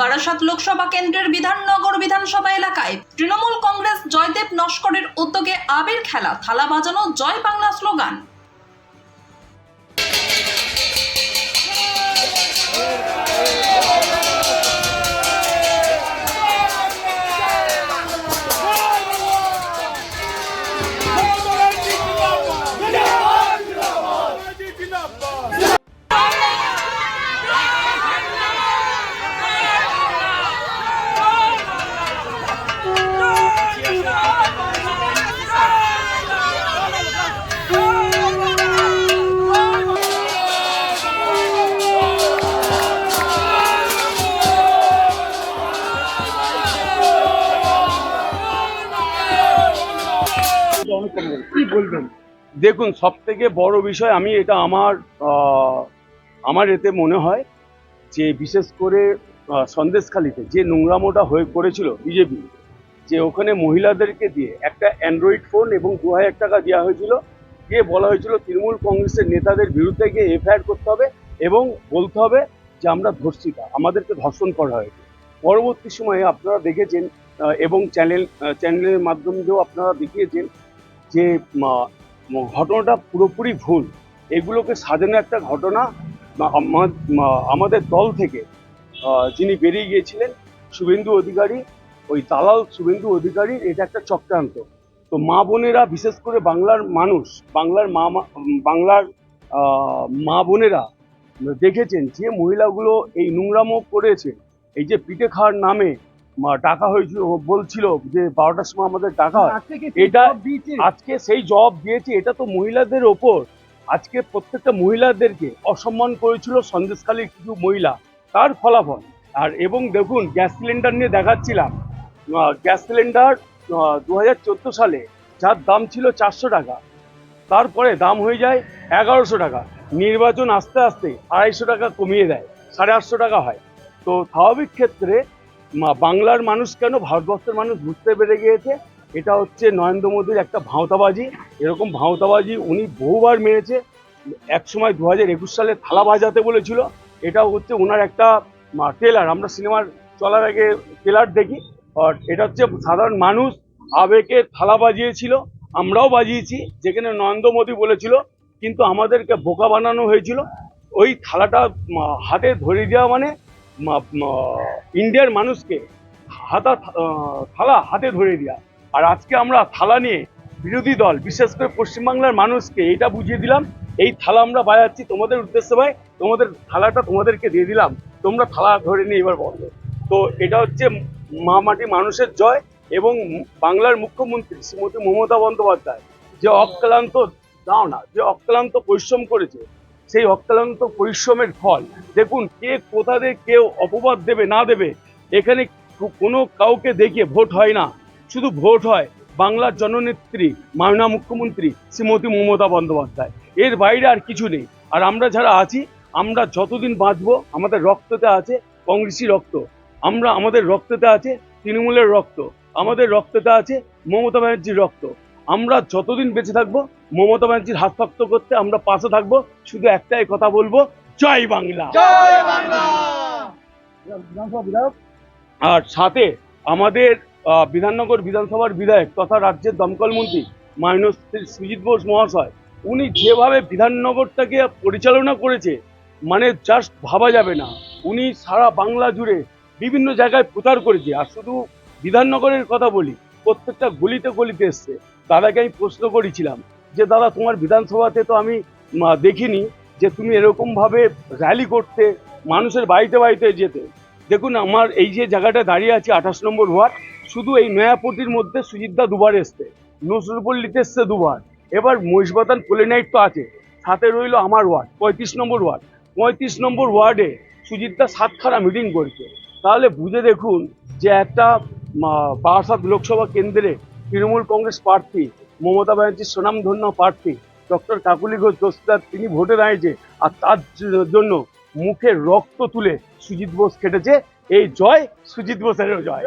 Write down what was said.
বারাসাত লোকসভা কেন্দ্রের বিধাননগর বিধানসভা এলাকায় তৃণমূল কংগ্রেস জয়দেব নস্করের উদ্যোগে আবির খেলা, থালা বাজানো, জয় বাংলা স্লোগান। কি বলবেন? দেখুন সব থেকে বড় বিষয় আমি এটা আমার আমার এতে মনে হয় যে বিশেষ করে সন্দেশখালিতে যে নোংরামোটা হয়ে করেছিল বিজেপি, যে ওখানে মহিলাদেরকে দিয়ে একটা অ্যান্ড্রয়েড ফোন এবং দু হাজার টাকা দেওয়া হয়েছিল দিয়ে বলা হয়েছিল তৃণমূল কংগ্রেসের নেতাদের বিরুদ্ধে গিয়ে এফআইআর করতে হবে এবং বলতে হবে যে আমরা ধর্ষিতা, আমাদেরকে ধর্ষণ করা হয়েছে। পরবর্তী সময়ে আপনারা দেখেছেন এবং চ্যানেল চ্যানেলের মাধ্যমেও আপনারা দেখিয়েছেন যে ঘটনাটা পুরোপুরি ভুল, এগুলোকে সাজানো একটা ঘটনা আমাদের দল থেকে যিনি বেরিয়ে গিয়েছিলেন, শুভেন্দু অধিকারী, ওই দালাল শুভেন্দু অধিকারীর এটা একটা চক্রান্ত। তো মা বোনেরা, বিশেষ করে বাংলার মানুষ, বাংলার মা- বাংলার মা বোনেরা, দেখেছেন যে মহিলাগুলো এই নোংরামো করেছে, এই যে পিঠে খাওয়ার নামে ডাকা হয়েছিল বলছিল যে বারোটার সময় আমাদের টাকা হয়। এটা- আজকে সেই জবাব দিয়েছে এটা তো মহিলাদের ওপর। আজকে প্রত্যেকটা মহিলাদেরকে অসম্মান করেছিল সন্দেশখালীর কিছু মহিলা তার ফলাফল। আর এবং দেখুন গ্যাস সিলিন্ডার নিয়ে দেখাচ্ছিলাম। গ্যাস সিলিন্ডার দু হাজার চোদ্দ সালে যার দাম ছিল চারশো টাকা তারপরে দাম হয়ে যায় এগারোশো টাকা। নির্বাচন আস্তে আস্তে আড়াইশো টাকা কমিয়ে দেয় সাড়ে আটশো টাকা হয়। তো স্বাভাবিক ক্ষেত্রে বাংলার মানুষ কেন? ভারতবর্ষের মানুষ বুঝতে পেরে গিয়েছে। এটা হচ্ছে নরেন্দ্র মোদীর একটা ভাঁওতাবাজি। এরকম ভাঁওতাবাজি উনি বহুবার মেরেছে। এক সময় দু হাজার একুশ সালে থালা বাজাতে বলেছিল। এটা হচ্ছে ওনার একটা ট্রেলার আমরা সিনেমার চলার আগে ট্রেলার দেখি। আর এটা হচ্ছে সাধারণ মানুষ আবেগে থালা বাজিয়েছিল। আমরাও বাজিয়েছি, যেখানে নরেন্দ্র মোদী বলেছিল, কিন্তু আমাদেরকে বোকা বানানো হয়েছিল। ওই থালাটা হাতে ধরে দেওয়া মানে ইন্ডিয়ার মানুষকে হাতা থালা হাতে ধরে দেওয়া আর আজকে আমরা থালা নিয়ে বিরোধী দল, বিশেষ করে পশ্চিমবাংলার মানুষকে এটা বুঝিয়ে দিলাম, এই থালা আমরা বাজাচ্ছি তোমাদের উদ্দেশ্যে ভাই, তোমাদের থালাটা তোমাদেরকে দিয়ে দিলাম, তোমরা থালা ধরে নিয়ে এবার বলো তো এটা হচ্ছে মা মাটি মানুষের জয় এবং বাংলার মুখ্যমন্ত্রী শ্রীমতী মমতা বন্দ্যোপাধ্যায় যে অক্লান্ত, দাও না, যে অক্লান্ত পরিশ্রম করেছে সেই অক্লান্ত পরিশ্রমের ফল। দেখুন, কে কোথাতে কেউ অপবাদ দেবে, না দেবে, এখানে কোনো কাউকে দেখিয়ে ভোট হয় না। শুধু ভোট হয় বাংলার জননেত্রী, মাননীয় মুখ্যমন্ত্রী শ্রীমতী মমতা বন্দ্যোপাধ্যায়। এর বাইরে আর কিছু নেই। আর আমরা যারা আছি, আমরা যতদিন বাঁচবো, আমাদের রক্ততে আছে কংগ্রেসি রক্ত। আমরা আমাদের রক্ততে আছে তৃণমূলের রক্ত। আমাদের রক্ততে আছে মমতা ব্যানার্জির রক্ত। আমরা যতদিন বেঁচে থাকব মমতা ব্যানার্জির হাত শক্ত করতে আমরা পাশে থাকব শুধু একটাই কথা বলব জয় বাংলা। আর সাথে আমাদের বিধাননগর বিধানসভার বিধায়ক তথা রাজ্যের দমকল মন্ত্রী মাইনস সুজিত বোস মহাশয় উনি যেভাবে বিধাননগরটাকে পরিচালনা করেছে মানে জাস্ট ভাবা যাবে না। উনি সারা বাংলা জুড়ে বিভিন্ন জায়গায় প্রচার করেছে। আর শুধু বিধাননগরের কথা বলি প্রত্যেকটা গলিতে গলিতে এসছে। দাদাকে আমি প্রশ্ন করেছিলাম যে, দাদা, তোমার বিধানসভাতে তো আমি দেখিনি যে তুমি এরকমভাবে র্যালি করতে, মানুষের বাড়িতে বাড়িতে যেতে। দেখুন, আমার এই যে জায়গাটা দাঁড়িয়ে আছে আঠাশ নম্বর ওয়ার্ড, শুধু এই নয়াপটির মধ্যে সুজিতদা দুবার এসছে নসরুপল্লিতে এসছে দুবার। এবার মহিষবাতান পোলেনাইট তো আছে, সাথে রইল আমার ওয়ার্ড, পঁয়ত্রিশ নম্বর ওয়ার্ড। পঁয়ত্রিশ নম্বর ওয়ার্ডে সুজিতদা সাতখানা মিটিং করছে। তাহলে বুঝে দেখুন যে একটা বারাসাত লোকসভা কেন্দ্রে তৃণমূল কংগ্রেস প্রার্থী মমতা ব্যানার্জির সুনামধন্য প্রার্থী, ডক্টর কাকুলি ঘোষ দোস্তার তিনি ভোটে দাঁড়িয়েছে আর তার জন্য মুখে রক্ত তুলে সুজিত বোস খেটেছে এই জয় সুজিত বোসেরও জয়।